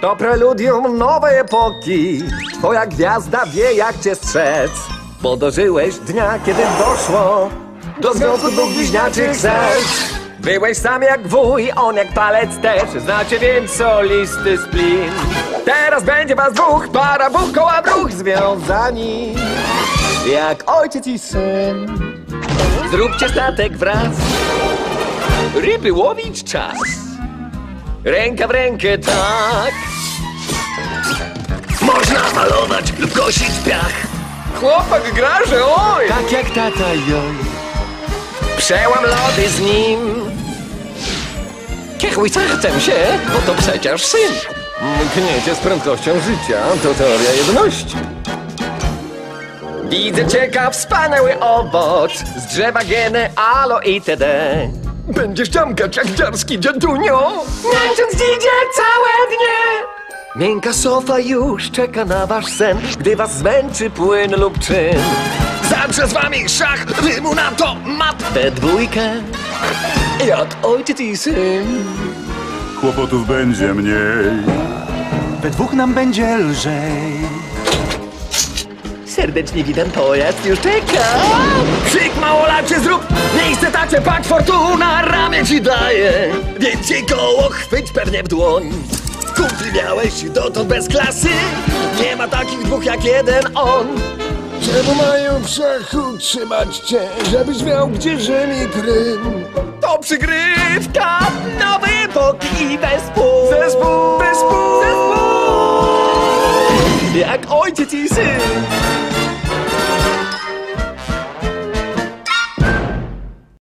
To preludium nowej epoki. Twoja gwiazda wie, jak cię strzec. Bo dożyłeś dnia, kiedy doszło do związku dwóch bliźniaczych serc. Byłeś sam jak wuj, on jak palec też. Znacie więc solisty splin. Teraz będzie was dwóch, para buch, koła bruch, związani. Jak ojciec i syn. Zróbcie statek wraz. Ryby łowić czas. Ręka w rękę, tak. Malować lub kosić piach. Chłopak gra, że oj! Tak jak tata joj. Przełam lody z nim. Kiechuj chcę się, bo to przecież syn. Mknięcie z prędkością życia to teoria jedności. Widzę ciekaw, wspaniały owoc Z drzewa geny, alo itd. Będziesz ciamkać jak dziarski dziadunio Męcząc dzidzie całe dnie Miękka sofa już czeka na wasz sen Gdy was zmęczy płyn lub czyn. Zadrze z wami szach, wy mu na to mat. We dwójkę. Jak ojciec i syn. Kłopotów będzie mniej. We dwóch nam będzie lżej. Serdecznie witam, pojazd już czeka. Krzyk małolacie zrób, miejsce tacie, pak fortuna, ramię ci daje. Więc jej koło chwyć pewnie w dłoń Kumpli miałeś dotąd bez klasy? Nie ma takich dwóch jak jeden on. Czemu mają w szachu trzymać cię, żebyś miał gdzie Rzym i Krym? To przygrywka nowej epoki i zespół Zespół, zespół, zespół. Jak ojciec i syn